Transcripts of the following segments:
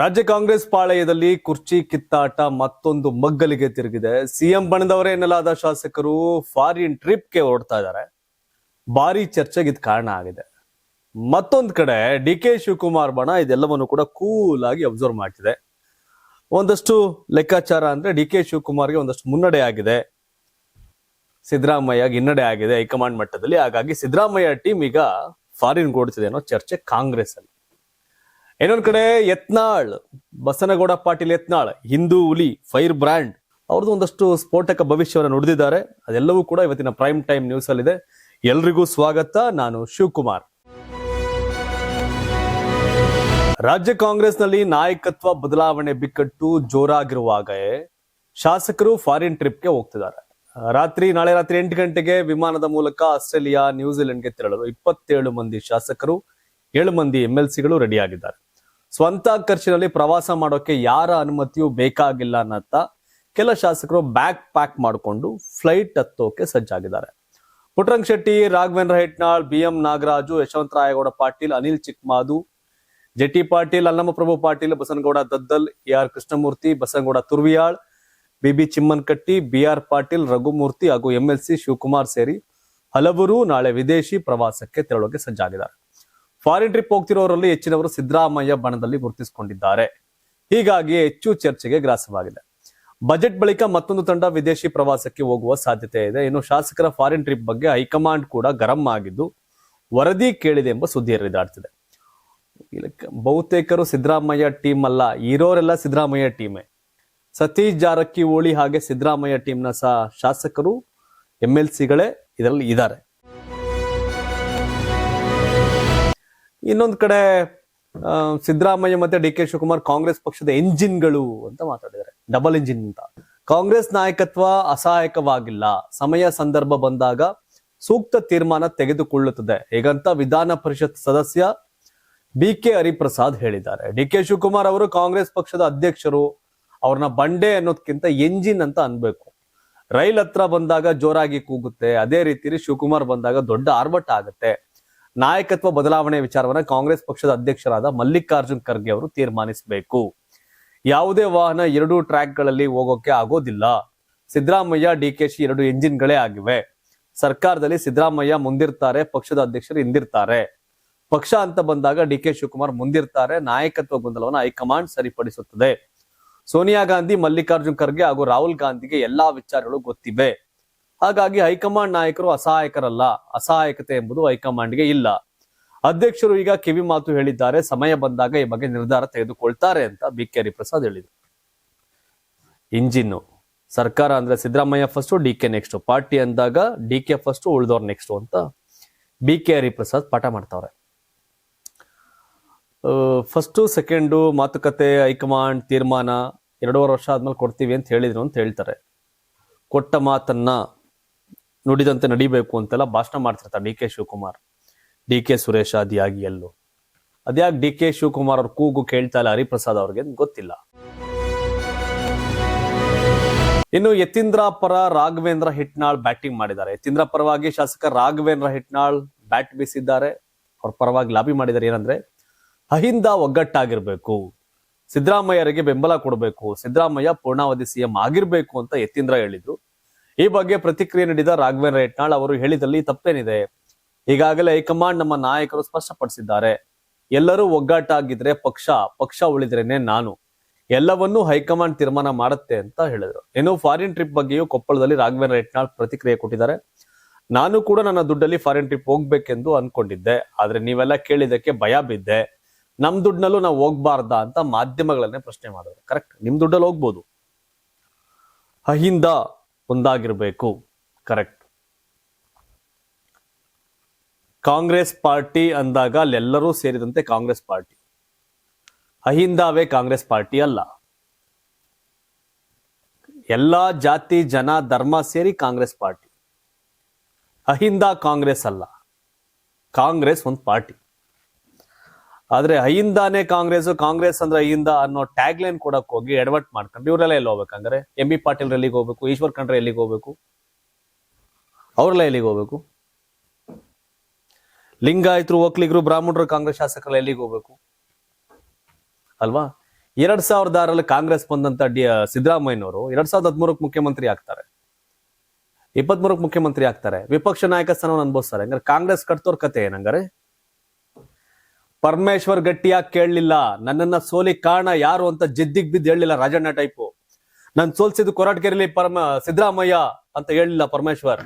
ರಾಜ್ಯ ಕಾಂಗ್ರೆಸ್ ಪಾಳಯದಲ್ಲಿ ಕುರ್ಚಿ ಕಿತ್ತಾಟ ಮತ್ತೊಂದು ಮಗ್ಗಲಿಗೆ ತಿರುಗಿದೆ. ಸಿಎಂ ಬಣದವರೇ ಎನ್ನಲಾದ ಶಾಸಕರು ಫಾರಿನ್ ಟ್ರಿಪ್ಗೆ ಹೊರಡ್ತಾ ಇದ್ದಾರೆ. ಭಾರಿ ಚರ್ಚೆಗೆ ಇದು ಕಾರಣ ಆಗಿದೆ. ಮತ್ತೊಂದ್ ಕಡೆ ಡಿ ಕೆ ಶಿವಕುಮಾರ್ ಬಣ ಇದೆಲ್ಲವನ್ನು ಕೂಡ ಕೂಲ್ ಆಗಿ ಅಬ್ಸರ್ವ್ ಮಾಡ್ತಿದೆ. ಒಂದಷ್ಟು ಲೆಕ್ಕಾಚಾರ ಅಂದ್ರೆ ಡಿ ಕೆ ಶಿವಕುಮಾರ್ಗೆ ಒಂದಷ್ಟು ಮುನ್ನಡೆ ಆಗಿದೆ. ಸಿದ್ದರಾಮಯ್ಯ ಹಿನ್ನಡೆ ಆಗಿದೆ ಹೈಕಮಾಂಡ್ ಮಟ್ಟದಲ್ಲಿ. ಹಾಗಾಗಿ ಸಿದ್ದರಾಮಯ್ಯ ಟೀಮ್ ಈಗ ಫಾರಿನ್ ಓಡ್ತಿದೆ ಅನ್ನೋ ಚರ್ಚೆ ಕಾಂಗ್ರೆಸ್ ಅಲ್ಲಿ ಇನ್ನೊಂದ್ ಕಡೆ ಯತ್ನಾಳ್, ಬಸನಗೌಡ ಪಾಟೀಲ್ ಯತ್ನಾಳ್, ಹಿಂದೂ ಹುಲಿ, ಫೈರ್ ಬ್ರ್ಯಾಂಡ್ ಅವ್ರದ್ದು ಒಂದಷ್ಟು ಸ್ಫೋಟಕ ಭವಿಷ್ಯವನ್ನು ನುಡಿದಿದ್ದಾರೆ. ಅದೆಲ್ಲವೂ ಕೂಡ ಇವತ್ತಿನ ಪ್ರೈಮ್ ಟೈಮ್ ನ್ಯೂಸ್ ಅಲ್ಲಿದೆ. ಎಲ್ರಿಗೂ ಸ್ವಾಗತ. ನಾನು ಶಿವಕುಮಾರ್. ರಾಜ್ಯ ಕಾಂಗ್ರೆಸ್ನಲ್ಲಿ ನಾಯಕತ್ವ ಬದಲಾವಣೆ ಬಿಕ್ಕಟ್ಟು ಜೋರಾಗಿರುವಾಗ ಶಾಸಕರು ಫಾರಿನ್ ಟ್ರಿಪ್ಗೆ ಹೋಗ್ತಿದ್ದಾರೆ. ರಾತ್ರಿ, ನಾಳೆ ರಾತ್ರಿ ಎಂಟು ಗಂಟೆಗೆ ವಿಮಾನದ ಮೂಲಕ ಆಸ್ಟ್ರೇಲಿಯಾ, ನ್ಯೂಜಿಲೆಂಡ್ಗೆ ತೆರಳಲು ಇಪ್ಪತ್ತೇಳು ಮಂದಿ ಶಾಸಕರು, ಏಳು ಮಂದಿ ಎಂ ಎಲ್ ರೆಡಿಯಾಗಿದ್ದಾರೆ ಸ್ವಂತ ಖರ್ಚಿನಲ್ಲಿ ಪ್ರವಾಸ ಮಾಡೋಕೆ ಯಾರ ಅನುಮತಿಯೂ ಬೇಕಾಗಿಲ್ಲ ಅನ್ನತ್ತ ಕೆಲ ಶಾಸಕರು ಬ್ಯಾಗ್ ಪ್ಯಾಕ್ ಮಾಡಿಕೊಂಡು ಫ್ಲೈಟ್ ಹತ್ತೋಕೆ ಸಜ್ಜಾಗಿದ್ದಾರೆ. Puttarang Shetty, Raghavendra Hitnal B M Nagaraju Yashavantharayagouda Patil, Anil Chikmadu JT Patil Allamaprabhu Patil, Basanagouda Daddal, A R Krishnamurthy, Basanagouda Turvihal, B Chimmanakatti, B R Patil, Raghumurthy ಹಾಗೂ MLC Shivakumar ಸೇರಿ ಹಲವರು ನಾಳೆ ವಿದೇಶಿ ಪ್ರವಾಸಕ್ಕೆ ತೆರಳೋಕೆ ಸಜ್ಜಾಗಿದ್ದಾರೆ. ಫಾರಿನ್ ಟ್ರಿಪ್ ಹೋಗ್ತಿರೋರಲ್ಲಿ ಹೆಚ್ಚಿನವರು ಸಿದ್ದರಾಮಯ್ಯ ಬಣದಲ್ಲಿ ಗುರುತಿಸಿಕೊಂಡಿದ್ದಾರೆ. ಹೀಗಾಗಿ ಹೆಚ್ಚು ಚರ್ಚೆಗೆ ಗ್ರಾಸವಾಗಿದೆ. ಬಜೆಟ್ ಬಳಿಕ ಮತ್ತೊಂದು ತಂಡ ವಿದೇಶಿ ಪ್ರವಾಸಕ್ಕೆ ಹೋಗುವ ಸಾಧ್ಯತೆ ಇದೆ. ಇನ್ನು ಶಾಸಕರ ಫಾರಿನ್ ಟ್ರಿಪ್ ಬಗ್ಗೆ ಹೈಕಮಾಂಡ್ ಕೂಡ ಗರಂ ಆಗಿದ್ದು ವರದಿ ಕೇಳಿದೆ ಎಂಬ ಸುದ್ದಿ ಹರಿದಾಡ್ತಿದೆ ಬಹುತೇಕರು ಸಿದ್ದರಾಮಯ್ಯ ಟೀಮ್ ಅಲ್ಲ. ಇರೋರೆಲ್ಲ ಸಿದ್ದರಾಮಯ್ಯ ಟೀಮೇ. ಸತೀಶ್ ಜಾರಕಿಹೊಳಿ ಹಾಗೆ ಸಿದ್ದರಾಮಯ್ಯ ಟೀಮ್ನ ಸಹ ಶಾಸಕರು, ಎಂ ಎಲ್ ಸಿಗಳೇ ಇದರಲ್ಲಿ ಇದ್ದಾರೆ. ಇನ್ನೊಂದು ಕಡೆ ಸಿದ್ದರಾಮಯ್ಯ ಮತ್ತೆ ಡಿ ಕೆ ಶಿವಕುಮಾರ್ ಕಾಂಗ್ರೆಸ್ ಪಕ್ಷದ ಎಂಜಿನ್ಗಳು ಅಂತ ಮಾತಾಡಿದ್ದಾರೆ. ಡಬಲ್ ಎಂಜಿನ್ ಅಂತ. ಕಾಂಗ್ರೆಸ್ ನಾಯಕತ್ವ ಅಸಹಾಯಕವಾಗಿಲ್ಲ. ಸಮಯ ಸಂದರ್ಭ ಬಂದಾಗ ಸೂಕ್ತ ತೀರ್ಮಾನ ತೆಗೆದುಕೊಳ್ಳುತ್ತದೆ. ಹೇಗಂತ ವಿಧಾನ ಪರಿಷತ್ ಸದಸ್ಯ ಬಿ ಕೆ ಹರಿಪ್ರಸಾದ್ ಹೇಳಿದ್ದಾರೆ. ಡಿ ಕೆ ಶಿವಕುಮಾರ್ ಅವರು ಕಾಂಗ್ರೆಸ್ ಪಕ್ಷದ ಅಧ್ಯಕ್ಷರು. ಅವ್ರನ್ನ ಬಂಡೆ ಅನ್ನೋದಕ್ಕಿಂತ ಎಂಜಿನ್ ಅಂತ ಅನ್ಬೇಕು. ರೈಲ್ ಹತ್ರ ಬಂದಾಗ ಜೋರಾಗಿ ಕೂಗುತ್ತೆ. ಅದೇ ರೀತಿಯಲ್ಲಿ ಶಿವಕುಮಾರ್ ಬಂದಾಗ ದೊಡ್ಡ ಆರ್ಭಟ ಆಗುತ್ತೆ. ನಾಯಕತ್ವ ಬದಲಾವಣೆ ವಿಚಾರವನ್ನ ಕಾಂಗ್ರೆಸ್ ಪಕ್ಷದ ಅಧ್ಯಕ್ಷರಾದ ಮಲ್ಲಿಕಾರ್ಜುನ್ ಖರ್ಗೆ ಅವರು ತೀರ್ಮಾನಿಸಬೇಕು. ಯಾವುದೇ ವಾಹನ ಎರಡು ಟ್ರ್ಯಾಕ್ಗಳಲ್ಲಿ ಹೋಗೋಕೆ ಆಗೋದಿಲ್ಲ. ಸಿದ್ದರಾಮಯ್ಯ, ಡಿಕೆಶಿ ಎರಡು ಎಂಜಿನ್ಗಳೇ ಆಗಿವೆ. ಸರ್ಕಾರದಲ್ಲಿ ಸಿದ್ದರಾಮಯ್ಯ ಮುಂದಿರ್ತಾರೆ, ಪಕ್ಷದ ಅಧ್ಯಕ್ಷರು ಹಿಂದಿರ್ತಾರೆ. ಪಕ್ಷ ಅಂತ ಬಂದಾಗ ಡಿ ಕೆ ಶಿವಕುಮಾರ್ ಮುಂದಿರ್ತಾರೆ, ನಾಯಕತ್ವ ಗೊಂದಲವನ್ನು ಹೈಕಮಾಂಡ್ ಸರಿಪಡಿಸುತ್ತದೆ. ಸೋನಿಯಾ ಗಾಂಧಿ, ಮಲ್ಲಿಕಾರ್ಜುನ್ ಖರ್ಗೆ ಹಾಗೂ ರಾಹುಲ್ ಗಾಂಧಿಗೆ ಎಲ್ಲಾ ವಿಚಾರಗಳು ಗೊತ್ತಿವೆ. ಹಾಗಾಗಿ ಹೈಕಮಾಂಡ್ ನಾಯಕರು ಅಸಹಾಯಕರಲ್ಲ. ಅಸಹಾಯಕತೆ ಎಂಬುದು ಹೈಕಮಾಂಡ್ಗೆ ಇಲ್ಲ. ಅಧ್ಯಕ್ಷರು ಈಗ ಕಿವಿ ಮಾತು ಹೇಳಿದ್ದಾರೆ. ಸಮಯ ಬಂದಾಗ ಈ ಬಗ್ಗೆ ನಿರ್ಧಾರ ತೆಗೆದುಕೊಳ್ತಾರೆ ಅಂತ ಬಿ ಕೆ ಹರಿಪ್ರಸಾದ್ ಹೇಳಿದರು. ಇಂಜಿನ್ನು. ಸರ್ಕಾರ ಅಂದ್ರೆ Siddaramaiah first D K next party ಅಂದಾಗ ಡಿ ಕೆ ಫಸ್ಟ್ ಉಳಿದವ್ರು ನೆಕ್ಸ್ಟ್ ಅಂತ ಬಿ ಕೆ ಹರಿಪ್ರಸಾದ್ ಪಾಠ ಮಾಡ್ತಾವ್ರೆ. ಫಸ್ಟು ಸೆಕೆಂಡು ಮಾತುಕತೆ, ಹೈಕಮಾಂಡ್ ತೀರ್ಮಾನ ಎರಡೂವರೆ ವರ್ಷ ಆದ್ಮೇಲೆ ಕೊಡ್ತೀವಿ ಅಂತ ಹೇಳಿದ್ರು ಅಂತ ಹೇಳ್ತಾರೆ. ಕೊಟ್ಟ ಮಾತನ್ನ ನುಡಿದಂತೆ ನಡಿಬೇಕು ಅಂತೆಲ್ಲ ಭಾಷಣ ಮಾಡ್ತಿರ್ತಾರೆ D K Shivakumar. D K Suresh ಆದಿಯಾಗಿ ಎಲ್ಲೋ. ಅದ್ಯಾಕೆ ಡಿ ಕೆ ಶಿವಕುಮಾರ್ ಅವ್ರ ಕೂಗು ಕೇಳ್ತಾ ಇಲ್ಲ ಹರಿಪ್ರಸಾದ್ ಅವ್ರಿಗೆ ಗೊತ್ತಿಲ್ಲ. ಇನ್ನು ಯತೀಂದ್ರ ಪರ ರಾಘವೇಂದ್ರ ಹಿಟ್ನಾಳ್ ಬ್ಯಾಟಿಂಗ್ ಮಾಡಿದ್ದಾರೆ. ಯತೀಂದ್ರ ಪರವಾಗಿ ಶಾಸಕ ರಾಘವೇಂದ್ರ ಹಿಟ್ನಾಳ್ ಬ್ಯಾಟ್ ಬೀಸಿದ್ದಾರೆ. ಅವ್ರ ಪರವಾಗಿ ಲಾಬಿ ಮಾಡಿದ್ದಾರೆ ಏನಂದ್ರೆ, ಅಹಿಂದ ಒಗ್ಗಟ್ಟಾಗಿರ್ಬೇಕು. ಸಿದ್ದರಾಮಯ್ಯರಿಗೆ ಬೆಂಬಲ ಕೊಡಬೇಕು. ಸಿದ್ದರಾಮಯ್ಯ ಪೂರ್ಣಾವಧಿ ಸಿಎಂ ಆಗಿರ್ಬೇಕು ಅಂತ ಯತೀಂದ್ರ ಹೇಳಿದ್ರು. ಈ ಬಗ್ಗೆ ಪ್ರತಿಕ್ರಿಯೆ ನೀಡಿದ ರಾಘವೇಂದ್ರ ಯತ್ನಾಳ್ ಅವರು ಹೇಳಿದಲ್ಲಿ ತಪ್ಪೇನಿದೆ. ಈಗಾಗಲೇ ಹೈಕಮಾಂಡ್ ನಮ್ಮ ನಾಯಕರು ಸ್ಪಷ್ಟಪಡಿಸಿದ್ದಾರೆ. ಎಲ್ಲರೂ ಒಗ್ಗಟ್ಟಾಗಿದ್ರೆ ಪಕ್ಷ ಪಕ್ಷ ಉಳಿದ್ರೇನೆ ನಾನು. ಎಲ್ಲವನ್ನೂ ಹೈಕಮಾಂಡ್ ತೀರ್ಮಾನ ಮಾಡುತ್ತೆ ಅಂತ ಹೇಳಿದರು. ಇನ್ನು ಫಾರಿನ್ ಟ್ರಿಪ್ ಬಗ್ಗೆಯೂ ಕೊಪ್ಪಳದಲ್ಲಿ ರಾಘವೇಂದ್ರ ಯತ್ನಾಳ್ ಪ್ರತಿಕ್ರಿಯೆ ಕೊಟ್ಟಿದ್ದಾರೆ. ನಾನು ಕೂಡ ನನ್ನ ದುಡ್ಡಲ್ಲಿ ಫಾರಿನ್ ಟ್ರಿಪ್ ಹೋಗ್ಬೇಕೆಂದು ಅನ್ಕೊಂಡಿದ್ದೆ. ಆದ್ರೆ ನೀವೆಲ್ಲ ಕೇಳಿದಕ್ಕೆ ಭಯ ಬಿದ್ದೆ. ನಮ್ ದುಡ್ಡಲ್ಲೂ ನಾವು ಹೋಗ್ಬಾರ್ದಾ ಅಂತ ಮಾಧ್ಯಮಗಳನ್ನೇ ಪ್ರಶ್ನೆ ಮಾಡಿದ್ರು. ಕರೆಕ್ಟ್, ನಿಮ್ ದುಡ್ಡಲ್ಲಿ ಹೋಗ್ಬೋದು. ಅಹಿಂದ ಒಂದಾಗಿರ್ಬೇಕು. ಕರೆಕ್ಟ್ ಕಾಂಗ್ರೆಸ್ ಪಾರ್ಟಿ ಅಂದಾಗ ಅಲ್ಲೆಲ್ಲರೂ ಸೇರಿದಂತೆ ಕಾಂಗ್ರೆಸ್ ಪಾರ್ಟಿ. ಅಹಿಂದಾವೇ ಕಾಂಗ್ರೆಸ್ ಪಾರ್ಟಿ ಅಲ್ಲ. ಎಲ್ಲಾ ಜಾತಿ, ಜನ, ಧರ್ಮ ಸೇರಿ ಕಾಂಗ್ರೆಸ್ ಪಾರ್ಟಿ. ಅಹಿಂದ ಕಾಂಗ್ರೆಸ್ ಅಲ್ಲ. ಕಾಂಗ್ರೆಸ್ ಒಂದು ಪಾರ್ಟಿ. ಆದ್ರೆ ಅಹಿಂದಾನೇ ಕಾಂಗ್ರೆಸ್ ಕಾಂಗ್ರೆಸ್ ಅಂದ್ರೆ ಅಹಿಂದ ಅನ್ನೋ ಟ್ಯಾಗ್ ಲೈನ್ ಕೊಡಕ್ ಹೋಗಿ ಎಡವಟ್ ಮಾಡ್ಕೊಂಡು ಇವರೆಲ್ಲ ಎಲ್ಲಿ ಹೋಗ್ಬೇಕಂದ್ರೆ ಎಂ ಬಿ ಪಾಟೀಲ್ ಎಲ್ಲಿಗೆ ಹೋಗ್ಬೇಕು? ಈಶ್ವರ್ ಖಂಡ್ರೆ ಎಲ್ಲಿಗೆ ಹೋಗ್ಬೇಕು? ಅವ್ರೆಲ್ಲ ಎಲ್ಲಿಗೆ ಹೋಗ್ಬೇಕು? ಲಿಂಗಾಯತರು, ಒಕ್ಲಿಗರು, ಬ್ರಾಹ್ಮಣರು, ಕಾಂಗ್ರೆಸ್ ಶಾಸಕರೆಲ್ಲ ಎಲ್ಲಿಗೆ ಹೋಗ್ಬೇಕು? ಅಲ್ವಾ? ಎರಡ್ ಸಾವಿರದ ಆರಲ್ಲಿ ಕಾಂಗ್ರೆಸ್ ಬಂದಂತ ಡಿ ಸಿದ್ದರಾಮಯ್ಯನವರು ಎರಡ್ ಸಾವಿರದ ಹದಿಮೂರಕ್ಕೆ ಮುಖ್ಯಮಂತ್ರಿ ಆಗ್ತಾರೆ. ಇಪ್ಪತ್ಮೂರಕ್ಕೆ ಮುಖ್ಯಮಂತ್ರಿ ಆಗ್ತಾರೆ. ವಿಪಕ್ಷ ನಾಯಕ ಸ್ಥಾನವನ್ನು ಅನುಭವಿಸ್ತಾರೆ. ಹಂಗಾರೆ ಕಾಂಗ್ರೆಸ್ ಕಟ್ತೋರ್ ಕತೆ ಏನಂಗಾರೆ? ಪರಮೇಶ್ವರ್ ಗಟ್ಟಿಯಾಗಿ ಕೇಳಲಿಲ್ಲ. ನನ್ನನ್ನ ಸೋಲಿ ಕಾರಣ ಯಾರು ಅಂತ ಜಿದ್ದಿಗ್ ಬಿದ್ದು ಹೇಳಲಿಲ್ಲ ರಾಜಣ್ಣ ಟೈಪು. ನಾನು ಸೋಲ್ಸಿದ್ದು ಕೊರಟಗೆರೆಲಿ ಪರಮ, ಸಿದ್ದರಾಮಯ್ಯ ಅಂತ ಹೇಳಲಿಲ್ಲ ಪರಮೇಶ್ವರ್.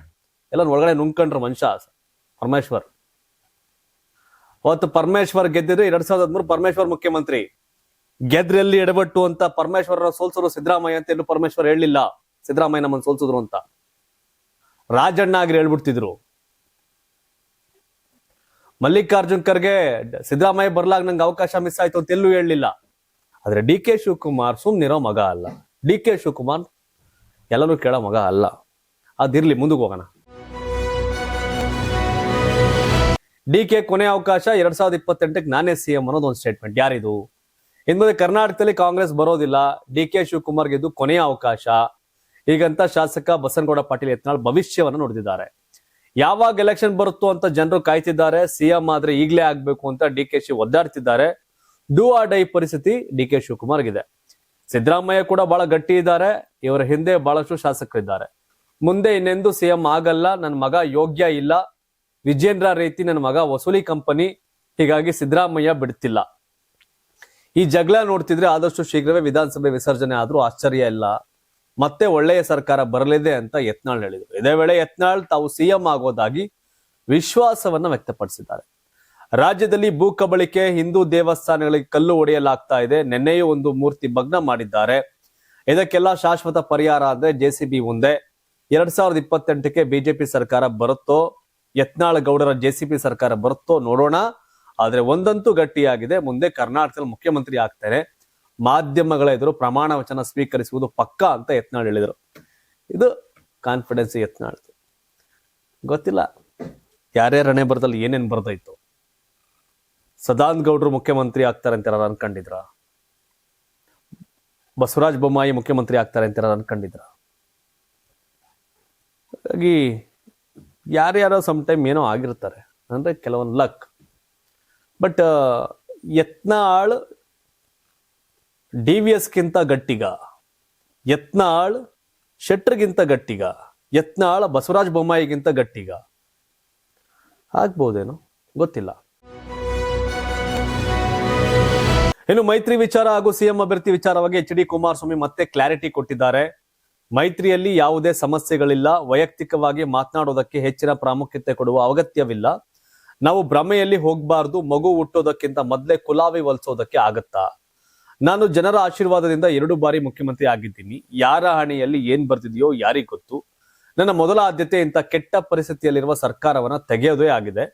ಎಲ್ಲ ಒಳಗಡೆ ನುಂಗ್ಕೊಂಡ್ರು ಮನುಷ್ಯ ಪರಮೇಶ್ವರ್. ಅವತ್ತು ಪರಮೇಶ್ವರ್ ಗೆದ್ದಿದ್ರೆ ಎರಡ್ ಸಾವಿರದ ಹದಿಮೂರು ಪರಮೇಶ್ವರ್ ಮುಖ್ಯಮಂತ್ರಿ. ಗೆದ್ರಲ್ಲಿ ಎಡಬಟ್ಟು ಅಂತ ಪರಮೇಶ್ವರ ಸೋಲ್ಸರು ಸಿದ್ದರಾಮಯ್ಯ ಅಂತ ಎಲ್ಲೂ ಪರಮೇಶ್ವರ್ ಹೇಳಲಿಲ್ಲ. ಸಿದ್ದರಾಮಯ್ಯ ನಮ್ಮನ್ನು ಸೋಲ್ಸಿದ್ರು ಅಂತ. ರಾಜಣ್ಣ ಆಗ್ರಿ ಹೇಳ್ಬಿಡ್ತಿದ್ರು. ಮಲ್ಲಿಕಾರ್ಜುನ್ ಖರ್ಗೆ ಸಿದ್ದರಾಮಯ್ಯ ಬರ್ಲಾಗ ನಂಗೆ ಅವಕಾಶ ಮಿಸ್ ಆಯ್ತು ಅಂತ ಎಲ್ಲೂ ಹೇಳಲಿಲ್ಲ. ಆದ್ರೆ ಡಿ ಕೆ ಶಿವಕುಮಾರ್ ಸುಮ್ನಿರೋ ಮಗ ಅಲ್ಲ. ಡಿ ಕೆ ಶಿವಕುಮಾರ್ ಎಲ್ಲರೂ ಕೇಳೋ ಮಗ ಅಲ್ಲ. ಅದಿರ್ಲಿ, ಮುಂದಕ್ಕೆ ಹೋಗೋಣ. ಡಿ ಕೆ ಕೊನೆ ಅವಕಾಶ ಎರಡ್ ಸಾವಿರದ ಇಪ್ಪತ್ತೆಂಟಕ್ಕೆ ನಾನೇ ಸಿಎಂ ಅನ್ನೋದು ಒಂದು ಸ್ಟೇಟ್ಮೆಂಟ್ ಯಾರಿದು? ಇನ್ಮುಂದೆ ಕರ್ನಾಟಕದಲ್ಲಿ ಕಾಂಗ್ರೆಸ್ ಬರೋದಿಲ್ಲ. ಡಿ ಕೆ ಶಿವಕುಮಾರ್ಗೆ ಗೆದ್ದು ಕೊನೆಯ ಅವಕಾಶ. ಈಗಂತ ಶಾಸಕ ಬಸನಗೌಡ ಪಾಟೀಲ್ ಯತ್ನಾಳ್ ಭವಿಷ್ಯವನ್ನು ನುಡಿದಿದ್ದಾರೆ ಯಾವಾಗ ಎಲೆಕ್ಷನ್ ಬರುತ್ತೋ ಅಂತ ಜನರು ಕಾಯ್ತಿದ್ದಾರೆ. ಸಿಎಂ ಆದ್ರೆ ಈಗಲೇ ಆಗ್ಬೇಕು ಅಂತ ಡಿ ಕೆ ಶಿ ಒದ್ದಾಡ್ತಿದ್ದಾರೆ. ಡೂ ಆ ಡೈ ಪರಿಸ್ಥಿತಿ ಡಿ ಕೆ ಶಿವಕುಮಾರ್ಗಿದೆ ಸಿದ್ದರಾಮಯ್ಯ ಕೂಡ ಬಹಳ ಗಟ್ಟಿ ಇದ್ದಾರೆ. ಇವರ ಹಿಂದೆ ಬಹಳಷ್ಟು ಶಾಸಕರಿದ್ದಾರೆ. ಮುಂದೆ ಇನ್ನೆಂದು ಸಿಎಂ ಆಗಲ್ಲ. ನನ್ನ ಮಗ ಯೋಗ್ಯ ಇಲ್ಲ. ವಿಜೇಂದ್ರ ರೀತಿ ನನ್ನ ಮಗ ವಸೂಲಿ ಕಂಪನಿ. ಹೀಗಾಗಿ ಸಿದ್ದರಾಮಯ್ಯ ಬಿಡ್ತಿಲ್ಲ. ಈ ಜಗಳ ನೋಡ್ತಿದ್ರೆ ಆದಷ್ಟು ಶೀಘ್ರವೇ ವಿಧಾನಸಭೆ ವಿಸರ್ಜನೆ ಆದ್ರೂ ಆಶ್ಚರ್ಯ ಇಲ್ಲ. ಮತ್ತೆ ಒಳ್ಳೆಯ ಸರ್ಕಾರ ಬರಲಿದೆ ಅಂತ ಯತ್ನಾಳ್ ಹೇಳಿದರು. ಇದೇ ವೇಳೆ ಯತ್ನಾಳ್ ತಾವು ಸಿಎಂ ಆಗೋದಾಗಿ ವಿಶ್ವಾಸವನ್ನ ವ್ಯಕ್ತಪಡಿಸಿದ್ದಾರೆ. ರಾಜ್ಯದಲ್ಲಿ ಭೂ ಕಬಳಿಕೆ, ಹಿಂದೂ ದೇವಸ್ಥಾನಗಳಿಗೆ ಕಲ್ಲು ಒಡೆಯಲಾಗ್ತಾ ಇದೆ. ನಿನ್ನೆಯೂ ಒಂದು ಮೂರ್ತಿ ಭಗ್ನ ಮಾಡಿದ್ದಾರೆ. ಇದಕ್ಕೆಲ್ಲ ಶಾಶ್ವತ ಪರಿಹಾರ ಅಂದ್ರೆ ಜೆಸಿಬಿ ಮುಂದೆ. ಎರಡ್ ಸಾವಿರದ ಇಪ್ಪತ್ತೆಂಟಕ್ಕೆ ಬಿಜೆಪಿ ಸರ್ಕಾರ ಬರುತ್ತೋ, ಯತ್ನಾಳ್ ಗೌಡರ ಜೆಸಿಬಿ ಸರ್ಕಾರ ಬರುತ್ತೋ ನೋಡೋಣ. ಆದ್ರೆ ಒಂದಂತೂ ಗಟ್ಟಿಯಾಗಿದೆ. ಮುಂದೆ ಕರ್ನಾಟಕದಲ್ಲಿ ಮುಖ್ಯಮಂತ್ರಿ ಆಗ್ತಾರೆ. ಮಾಧ್ಯಮಗಳ ಎದುರು ಪ್ರಮಾಣ ವಚನ ಸ್ವೀಕರಿಸುವುದು ಪಕ್ಕ ಅಂತ ಯತ್ನಾಳ್ ಹೇಳಿದರು. ಇದು ಕಾನ್ಫಿಡೆನ್ಸ್ ಯತ್ನಾಳ್. ಗೊತ್ತಿಲ್ಲ. ಯಾರ್ಯಾರ ಹಣೆ ಬರದಲ್ಲಿ ಏನೇನು ಬರ್ದೈತು. ಸದಾನಂದ ಗೌಡ್ರು ಮುಖ್ಯಮಂತ್ರಿ ಆಗ್ತಾರೆ ಅಂತ ಯಾರು ಅನ್ಕೊಂಡಿದ್ರ? ಬಸವರಾಜ ಬೊಮ್ಮಾಯಿ ಮುಖ್ಯಮಂತ್ರಿ ಆಗ್ತಾರೆ ಅಂತ ಯಾರು ಅನ್ಕೊಂಡಿದ್ರ? ಹಾಗಾಗಿ ಯಾರ್ಯಾರೋ ಸಮ್ ಟೈಮ್ ಏನೋ ಆಗಿರ್ತಾರೆ. ಅಂದ್ರೆ ಕೆಲವೊಂದು luck but Yatnal D V ಎಸ್ಗಿಂತ ಗಟ್ಟಿಗ, ಯತ್ನಾಳ್ ಶೆಟ್ರ್ಗಿಂತ ಗಟ್ಟಿಗ, ಯತ್ನಾಳ್ ಬಸವರಾಜ ಬೊಮ್ಮಾಯಿಗಿಂತ ಗಟ್ಟಿಗ. ಆಗ್ಬೋದೇನೋ? ಗೊತ್ತಿಲ್ಲ. ಇನ್ನು ಮೈತ್ರಿ ವಿಚಾರ ಹಾಗೂ ಸಿಎಂ ಅಭ್ಯರ್ಥಿ ವಿಚಾರವಾಗಿ ಎಚ್ ಡಿ ಕುಮಾರಸ್ವಾಮಿ ಮತ್ತೆ ಕ್ಲಾರಿಟಿ ಕೊಟ್ಟಿದ್ದಾರೆ. ಮೈತ್ರಿಯಲ್ಲಿ ಯಾವುದೇ ಸಮಸ್ಯೆಗಳಿಲ್ಲ. ವೈಯಕ್ತಿಕವಾಗಿ ಮಾತನಾಡೋದಕ್ಕೆ ಹೆಚ್ಚಿನ ಪ್ರಾಮುಖ್ಯತೆ ಕೊಡುವ ಅಗತ್ಯವಿಲ್ಲ. ನಾವು ಭ್ರಮೆಯಲ್ಲಿ ಹೋಗಬಾರ್ದು, ಮಗು ಹುಟ್ಟೋದಕ್ಕಿಂತ ಮೊದಲೇ ಕುಲಾವಿ ಹೊಲಿಸೋದಕ್ಕೆ ಆಗತ್ತಾ? ನಾನು ಜನರ ಆಶೀರ್ವಾದದಿಂದ ಎರಡು ಬಾರಿ ಮುಖ್ಯಮಂತ್ರಿ ಆಗಿದ್ದೀನಿ. ಯಾರ ಹಣೆಯಲ್ಲಿ ಏನ್ ಬರ್ತಿದೆಯೋ ಯಾರಿಗ್ ಗೊತ್ತು. ನನ್ನ ಮೊದಲ ಆದ್ಯತೆ ಇಂಥ ಕೆಟ್ಟ ಪರಿಸ್ಥಿತಿಯಲ್ಲಿರುವ ಸರ್ಕಾರವನ್ನ ತೆಗೆಯೋದೇ ಆಗಿದೆ.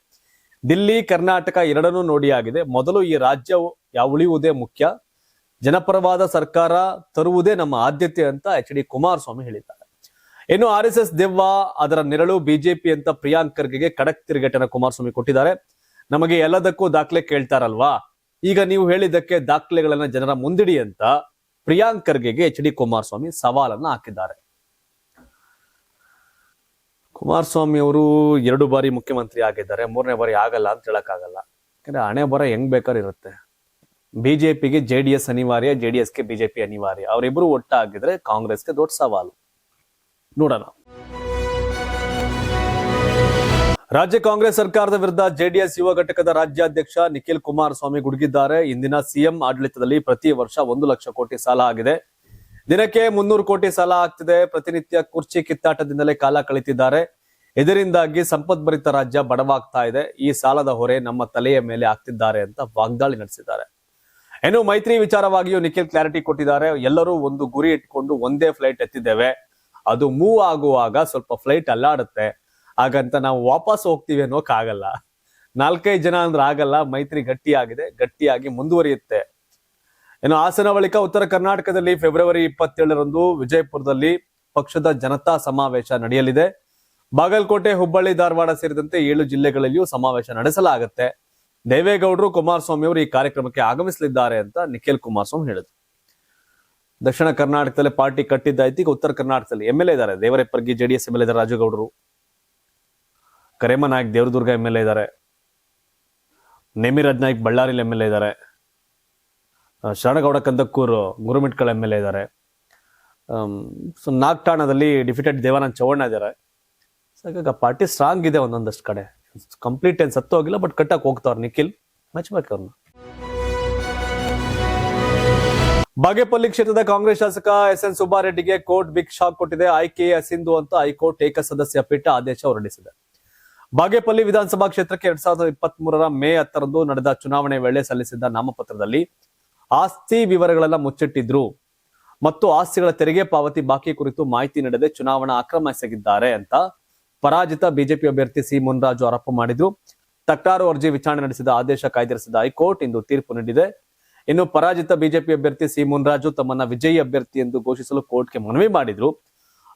ದಿಲ್ಲಿ, ಕರ್ನಾಟಕ ಎರಡನ್ನೂ ನೋಡಿ ಆಗಿದೆ. ಮೊದಲು ಈ ರಾಜ್ಯ ಯಾವ ಉಳಿಯುವುದೇ ಮುಖ್ಯ. ಜನಪರವಾದ ಸರ್ಕಾರ ತರುವುದೇ ನಮ್ಮ ಆದ್ಯತೆ ಅಂತ ಎಚ್ ಡಿ ಕುಮಾರಸ್ವಾಮಿ ಹೇಳಿದ್ದಾರೆ. ಇನ್ನು ಆರ್ ಎಸ್ ಎಸ್ ದೆವ್ವ, ಅದರ ನೆರಳು ಬಿಜೆಪಿ ಅಂತ ಪ್ರಿಯಾಂಕ್ ಖರ್ಗೆಗೆ ಖಡಕ್ ತಿರುಗೇಟನ ಕುಮಾರಸ್ವಾಮಿ ಕೊಟ್ಟಿದ್ದಾರೆ. ನಮಗೆ ಎಲ್ಲದಕ್ಕೂ ದಾಖಲೆ ಕೇಳ್ತಾರಲ್ವಾ? ಈಗ ನೀವು ಹೇಳಿದ್ದಕ್ಕೆ ದಾಖಲೆಗಳನ್ನ ಜನರ ಮುಂದಿಡಿ ಅಂತ ಪ್ರಿಯಾಂಕ್ ಖರ್ಗೆಗೆ ಎಚ್ ಡಿ ಕುಮಾರಸ್ವಾಮಿ ಸವಾಲನ್ನ ಹಾಕಿದ್ದಾರೆ. ಕುಮಾರಸ್ವಾಮಿ ಅವರು ಎರಡು ಬಾರಿ ಮುಖ್ಯಮಂತ್ರಿ ಆಗಿದ್ದಾರೆ, ಮೂರನೇ ಬಾರಿ ಆಗಲ್ಲ ಅಂತ ಹೇಳಕ್ಕಾಗಲ್ಲ. ಯಾಕಂದ್ರೆ ಹಣೆ ಬರ ಹೆಂಗ್ ಬೇಕಾದ್ರೆ ಇರುತ್ತೆ. ಬಿಜೆಪಿಗೆ ಜೆ ಡಿ ಎಸ್ ಅನಿವಾರ್ಯ ಜೆ ಡಿ ಎಸ್ಗೆ ಬಿಜೆಪಿ ಅನಿವಾರ್ಯ. ಅವರಿಬ್ರು ಒಟ್ಟಾಗಿದ್ರೆ ಕಾಂಗ್ರೆಸ್ಗೆ ದೊಡ್ಡ ಸವಾಲು. ನೋಡೋಣ. ರಾಜ್ಯ ಕಾಂಗ್ರೆಸ್ ಸರ್ಕಾರದ ವಿರುದ್ಧ ಜೆಡಿಎಸ್ ಯುವ ಘಟಕದ ರಾಜ್ಯಾಧ್ಯಕ್ಷ ನಿಖಿಲ್ ಕುಮಾರಸ್ವಾಮಿ ಗುಡುಗಿದ್ದಾರೆ. ಇಂದಿನ ಸಿಎಂ ಆಡಳಿತದಲ್ಲಿ ಪ್ರತಿ ವರ್ಷ ಒಂದು ಲಕ್ಷ ಕೋಟಿ ಸಾಲ ಆಗಿದೆ. ದಿನಕ್ಕೆ ಮುನ್ನೂರು ಕೋಟಿ ಸಾಲ ಆಗ್ತಿದೆ. ಪ್ರತಿನಿತ್ಯ ಕುರ್ಚಿ ಕಿತ್ತಾಟದಿಂದಲೇ ಕಾಲ ಕಳೀತಿದ್ದಾರೆ. ಇದರಿಂದಾಗಿ ಸಂಪದ್ಭರಿತ ರಾಜ್ಯ ಬಡವಾಗ್ತಾ ಇದೆ. ಈ ಸಾಲದ ಹೊರೆ ನಮ್ಮ ತಲೆಯ ಮೇಲೆ ಆಗ್ತಿದ್ದಾರೆ ಅಂತ ವಾಗ್ದಾಳಿ ನಡೆಸಿದ್ದಾರೆ. ಏನು ಮೈತ್ರಿ ವಿಚಾರವಾಗಿಯೂ ನಿಖಿಲ್ ಕ್ಲಾರಿಟಿ ಕೊಟ್ಟಿದ್ದಾರೆ. ಎಲ್ಲರೂ ಒಂದು ಗುರಿ ಇಟ್ಕೊಂಡು ಒಂದೇ ಫ್ಲೈಟ್ ಎತ್ತಿದ್ದೇವೆ. ಅದು ಮೂವ್ ಆಗುವಾಗ ಸ್ವಲ್ಪ ಫ್ಲೈಟ್ ಅಲ್ಲಾಡುತ್ತೆ. ಹಾಗಂತ ನಾವು ವಾಪಸ್ ಹೋಗ್ತೀವಿ ಅನ್ನೋಕ್ಕಾಗಲ್ಲ ನಾಲ್ಕೈದು ಜನ ಅಂದ್ರೆ ಆಗಲ್ಲ, ಮೈತ್ರಿ ಗಟ್ಟಿಯಾಗಿದೆ, ಗಟ್ಟಿಯಾಗಿ ಮುಂದುವರಿಯುತ್ತೆ. ಇನ್ನು ಹಾಸನ ಬಳಿಕ ಉತ್ತರ ಕರ್ನಾಟಕದಲ್ಲಿ ಫೆಬ್ರವರಿ ಇಪ್ಪತ್ತೇಳರಂದು ವಿಜಯಪುರದಲ್ಲಿ ಪಕ್ಷದ ಜನತಾ ಸಮಾವೇಶ ನಡೆಯಲಿದೆ. ಬಾಗಲಕೋಟೆ, ಹುಬ್ಬಳ್ಳಿ, ಧಾರವಾಡ ಸೇರಿದಂತೆ ಏಳು ಜಿಲ್ಲೆಗಳಲ್ಲಿಯೂ ಸಮಾವೇಶ ನಡೆಸಲಾಗುತ್ತೆ. ದೇವೇಗೌಡರು, ಕುಮಾರಸ್ವಾಮಿ ಅವರು ಈ ಕಾರ್ಯಕ್ರಮಕ್ಕೆ ಆಗಮಿಸಲಿದ್ದಾರೆ ಅಂತ ನಿಖಿಲ್ ಕುಮಾರಸ್ವಾಮಿ ಹೇಳಿದ್ರು. ದಕ್ಷಿಣ ಕರ್ನಾಟಕದಲ್ಲಿ ಪಾರ್ಟಿ ಕಟ್ಟಿದ್ದಾಯ್ತು ಈಗ ಉತ್ತರ ಕರ್ನಾಟಕದಲ್ಲಿ ಎಂ ಎಲ್ ಎ ಇದ್ದಾರೆ. Devarahipparagi JDS M L A ರಾಜುಗೌಡರು. Karemma Nayak Devadurga M L A ಇದ್ದಾರೆ ನೇಮಿರಾಜ್ ನಾಯ್ಕ್ ಬಳ್ಳಾರಿಲಿ ಎಂ ಎಲ್ ಎ ಇದ್ದಾರೆ Sharanagouda Kandakur Gurmitkal M L A ಇದ್ದಾರೆ ಸೊ ನಾಗ್ಠಾಣದಲ್ಲಿ ಡಿಫಿಟೆಡ್ ದೇವಾನಂದ್ ಚೌವಣ್ಣ ಇದ್ದಾರೆ ಸೊ ಹಾಗಾಗಿ ಪಾರ್ಟಿ ಸ್ಟ್ರಾಂಗ್ ಇದೆ ಒಂದೊಂದಷ್ಟು ಕಡೆ. ಕಂಪ್ಲೀಟ್ ಏನ್ ಸತ್ತು ಹೋಗಿಲ್ಲ ಬಟ್ ಕಟ್ಟಕ್ಕೆ ಹೋಗ್ತಾವ್ರ ನಿಖಿಲ್. ಮೆಚ್ಚಬೇಕು ಅವ್ರನ್ನ ಬಾಗೇಪಲ್ಲಿ ಕ್ಷೇತ್ರದ ಕಾಂಗ್ರೆಸ್ ಶಾಸಕ ಎಸ್ ಎನ್ ಸುಬ್ಬಾರೆಡ್ಡಿಗೆ ಕೋರ್ಟ್ ಬಿಗ್ ಶಾಕ್ ಕೊಟ್ಟಿದೆ. ಆಯ್ಕೆಯ ಸಿಂಧು ಅಂತ ಹೈಕೋರ್ಟ್ ಏಕಸದಸ್ಯ ಪೀಠ ಆದೇಶ ಹೊರಡಿಸಿದೆ. ಬಾಗೇಪಲ್ಲಿ ವಿಧಾನಸಭಾ ಕ್ಷೇತ್ರಕ್ಕೆ ಎರಡ್ ಸಾವಿರದ ಇಪ್ಪತ್ತ್ ಮೂರರ ಮೇ ಹತ್ತರಂದು ನಡೆದ ಚುನಾವಣೆ ವೇಳೆ ಸಲ್ಲಿಸಿದ್ದ ನಾಮಪತ್ರದಲ್ಲಿ ಆಸ್ತಿ ವಿವರಗಳೆಲ್ಲ ಮುಚ್ಚಿಟ್ಟಿದ್ರು ಮತ್ತು ಆಸ್ತಿಗಳ ತೆರಿಗೆ ಪಾವತಿ ಬಾಕಿ ಕುರಿತು ಮಾಹಿತಿ ನೀಡದೆ ಚುನಾವಣಾ ಅಕ್ರಮ ಎಸಗಿದ್ದಾರೆ ಅಂತ ಪರಾಜಿತ ಬಿಜೆಪಿ ಅಭ್ಯರ್ಥಿ ಸಿ ಮುನ್ರಾಜು ಆರೋಪ ಮಾಡಿದ್ರು. ತಕರಾರು ಅರ್ಜಿ ವಿಚಾರಣೆ ನಡೆಸಿದ ಆದೇಶ ಕಾಯ್ದಿರಿಸಿದ ಹೈಕೋರ್ಟ್ ಇಂದು ತೀರ್ಪು ನೀಡಿದೆ. ಇನ್ನು ಪರಾಜಿತ ಬಿಜೆಪಿ ಅಭ್ಯರ್ಥಿ ಸಿ ಮುನ್ರಾಜು ತಮ್ಮನ್ನ ವಿಜಯಿ ಅಭ್ಯರ್ಥಿ ಎಂದು ಘೋಷಿಸಲು ಕೋರ್ಟ್ಗೆ ಮನವಿ ಮಾಡಿದ್ರು.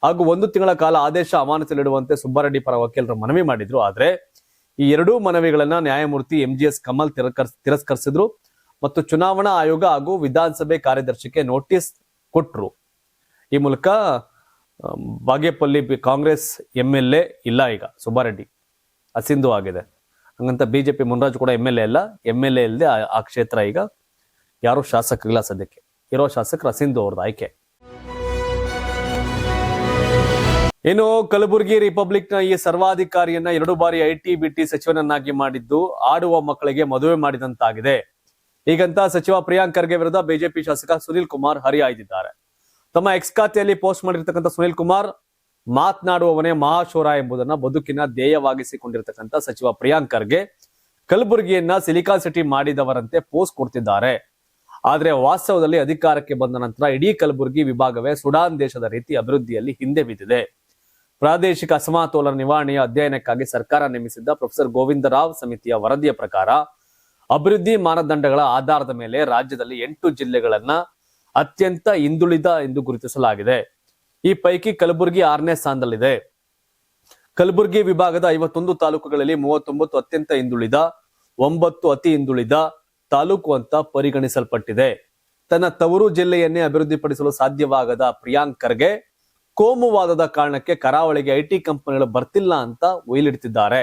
ಹಾಗೂ ಒಂದು ತಿಂಗಳ ಕಾಲ ಆದೇಶ ಅಮಾನತಲ್ಲಿಡುವಂತೆ ಸುಬ್ಬಾರೆಡ್ಡಿ ಪರ ವಕೀಲರು ಮನವಿ ಮಾಡಿದ್ರು. ಆದ್ರೆ ಈ ಎರಡೂ ಮನವಿಗಳನ್ನ ನ್ಯಾಯಮೂರ್ತಿ ಎಂಜಿಎಸ್ ಕಮಲ್ ತಿರಸ್ಕರ್- ತಿರಸ್ಕರಿಸಿದ್ರು ಮತ್ತು ಚುನಾವಣಾ ಆಯೋಗ ಹಾಗೂ ವಿಧಾನಸಭೆ ಕಾರ್ಯದರ್ಶಿಗೆ ನೋಟಿಸ್ ಕೊಟ್ರು. ಈ ಮೂಲಕ Bagepalli Congress M L A ಇಲ್ಲ ಈಗ ಸುಬ್ಬಾರೆಡ್ಡಿ ಅಸಿಂಧು ಆಗಿದೆ. ಹಂಗಂತ ಬಿಜೆಪಿ ಮುನ್ರಾಜ್ ಕೂಡ ಎಂ ಎಲ್ ಎ ಇಲ್ಲ ಎಂ ಎಲ್ ಎ ಇಲ್ಲದೆ ಆ ಕ್ಷೇತ್ರ ಈಗ ಯಾರು ಶಾಸಕರಿಲ್ಲ ಸದ್ಯಕ್ಕೆ. ಇರೋ ಶಾಸಕರು ಅಸಿಂಧು ಅವ್ರದ್ದು ಆಯ್ಕೆ. ಇನ್ನು ಕಲಬುರಗಿ ರಿಪಬ್ಲಿಕ್ನ ಈ ಸರ್ವಾಧಿಕಾರಿಯನ್ನ ಎರಡು ಬಾರಿ ಐ ಟಿ ಬಿಟಿ ಸಚಿವನನ್ನಾಗಿ ಮಾಡಿದ್ದು, ಆಡುವ ಮಕ್ಕಳಿಗೆ ಮದುವೆ ಮಾಡಿದಂತಾಗಿದೆ. ಈಗಂತ ಸಚಿವ ಪ್ರಿಯಾಂಕ್ ಖರ್ಗೆ ವಿರುದ್ಧ ಬಿಜೆಪಿ ಶಾಸಕ ಸುನಿಲ್ ಕುಮಾರ್ ಹರಿಹಾಯ್ದಿದ್ದಾರೆ. ತಮ್ಮ ಎಕ್ಸ್ ಖಾತೆಯಲ್ಲಿ ಪೋಸ್ಟ್ ಮಾಡಿರ್ತಕ್ಕಂಥ ಸುನಿಲ್ ಕುಮಾರ್ ಮಾತನಾಡುವವನೇ ಮಹಾಶೋರ ಎಂಬುದನ್ನ ಬದುಕಿನ ಧ್ಯೇಯವಾಗಿಸಿಕೊಂಡಿರ್ತಕ್ಕಂಥ ಸಚಿವ ಪ್ರಿಯಾಂಕ್ ಖರ್ಗೆ ಕಲಬುರಗಿಯನ್ನ ಸಿಲಿಕಾನ್ ಸಿಟಿ ಮಾಡಿದವರಂತೆ ಪೋಸ್ಟ್ ಕೊಡ್ತಿದ್ದಾರೆ. ಆದ್ರೆ ವಾಸ್ತವದಲ್ಲಿ ಅಧಿಕಾರಕ್ಕೆ ಬಂದ ನಂತರ ಇಡೀ ಕಲಬುರಗಿ ವಿಭಾಗವೇ ಸುಡಾನ್ ದೇಶದ ರೀತಿ ಅಭಿವೃದ್ಧಿಯಲ್ಲಿ ಹಿಂದೆ ಬಿದ್ದಿದೆ. ಪ್ರಾದೇಶಿಕ ಅಸಮತೋಲನ ನಿವಾರಣೆಯ ಅಧ್ಯಯನಕ್ಕಾಗಿ ಸರ್ಕಾರ ನೇಮಿಸಿದ್ದ ಪ್ರೊಫೆಸರ್ ಗೋವಿಂದರಾವ್ ಸಮಿತಿಯ ವರದಿಯ ಪ್ರಕಾರ, ಅಭಿವೃದ್ಧಿ ಮಾನದಂಡಗಳ ಆಧಾರದ ಮೇಲೆ ರಾಜ್ಯದಲ್ಲಿ ಎಂಟು ಜಿಲ್ಲೆಗಳನ್ನ ಅತ್ಯಂತ ಹಿಂದುಳಿದ ಎಂದು ಗುರುತಿಸಲಾಗಿದೆ. ಈ ಪೈಕಿ ಕಲಬುರಗಿ ಆರನೇ ಸ್ಥಾನದಲ್ಲಿದೆ. ಕಲಬುರಗಿ ವಿಭಾಗದ ಐವತ್ತೊಂದು ತಾಲೂಕುಗಳಲ್ಲಿ ಮೂವತ್ತೊಂಬತ್ತು ಅತ್ಯಂತ ಹಿಂದುಳಿದ, ಒಂಬತ್ತು ಅತಿ ಹಿಂದುಳಿದ ತಾಲೂಕು ಅಂತ ಪರಿಗಣಿಸಲ್ಪಟ್ಟಿದೆ. ತನ್ನ ತವರು ಜಿಲ್ಲೆಯನ್ನೇ ಅಭಿವೃದ್ಧಿಪಡಿಸಲು ಸಾಧ್ಯವಾಗದ ಪ್ರಿಯಾಂಕ್ ಖರ್ಗೆ ಕೋಮುವಾದದ ಕಾರಣಕ್ಕೆ ಕರಾವಳಿಗೆ ಐಟಿ ಕಂಪನಿಗಳು ಬರ್ತಿಲ್ಲ ಅಂತ ಒಯ್ಲಿಡ್ತಿದ್ದಾರೆ.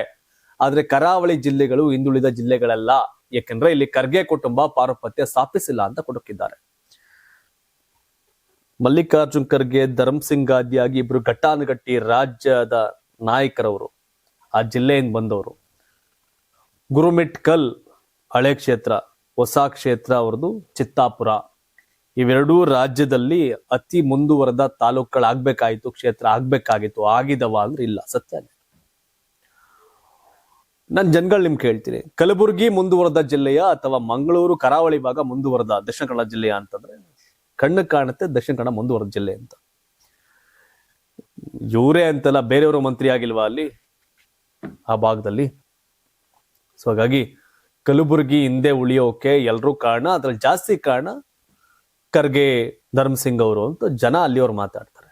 ಆದ್ರೆ ಕರಾವಳಿ ಜಿಲ್ಲೆಗಳು ಹಿಂದುಳಿದ ಜಿಲ್ಲೆಗಳಲ್ಲ. ಯಾಕೆಂದ್ರೆ ಇಲ್ಲಿ ಖರ್ಗೆ ಕುಟುಂಬ ಪಾರುಪತ್ಯ ಸ್ಥಾಪಿಸಿಲ್ಲ ಅಂತ ಕೊಡುಕಿದ್ದಾರೆ ಮಲ್ಲಿಕಾರ್ಜುನ್ ಖರ್ಗೆ, ಧರ್ಮ್ ಸಿಂಗ್ ಆದಿಯಾಗಿ ಇಬ್ರು ಘಟ್ಟಾನುಘಟ್ಟಿ ರಾಜ್ಯದ ನಾಯಕರವರು, ಆ ಜಿಲ್ಲೆಯಿಂದ ಬಂದವರು. ಗುರುಮಿಟ್ಕಲ್ ಹಳೆ ಕ್ಷೇತ್ರ, ಹೊಸ ಕ್ಷೇತ್ರ ಅವ್ರದ್ದು ಚಿತ್ತಾಪುರ. ಇವೆರಡೂ ರಾಜ್ಯದಲ್ಲಿ ಅತಿ ಮುಂದುವರೆದ ತಾಲೂಕುಗಳಾಗ್ಬೇಕಾಗಿತ್ತು ಕ್ಷೇತ್ರ ಆಗ್ಬೇಕಾಗಿತ್ತು ಆಗಿದವ ಅಂದ್ರೆ ಇಲ್ಲ ಸತ್ಯ ನಾನು ಜನಗಳು ನಿಮ್ಗೆ ಕೇಳ್ತೀನಿ. ಕಲಬುರಗಿ ಮುಂದುವರೆದ ಜಿಲ್ಲೆಯ ಅಥವಾ ಮಂಗಳೂರು, ಕರಾವಳಿ ಭಾಗ ಮುಂದುವರೆದ ದಕ್ಷಿಣ ಕನ್ನಡ ಜಿಲ್ಲೆಯ ಅಂತಂದ್ರೆ, ಕಣ್ಣು ಕಾಣುತ್ತೆ ದಕ್ಷಿಣ ಕನ್ನಡ ಮುಂದುವರೆದ ಜಿಲ್ಲೆ ಅಂತ. ಇವರೇ ಅಂತಲ್ಲ ಬೇರೆಯವರು ಮಂತ್ರಿ ಆಗಿಲ್ವಾ ಅಲ್ಲಿ? ಆ ಭಾಗದಲ್ಲಿ. ಸೊ ಹಾಗಾಗಿ ಕಲಬುರಗಿ ಹಿಂದೆ ಉಳಿಯೋಕೆ ಎಲ್ಲರೂ ಕಾರಣ, ಅದ್ರಲ್ಲಿ ಜಾಸ್ತಿ ಕಾರಣ ಖರ್ಗೆ ಧರ್ಮ್ ಸಿಂಗ್ ಅವರು ಅಂತ ಜನ ಅಲ್ಲಿಯವ್ರು ಮಾತಾಡ್ತಾರೆ.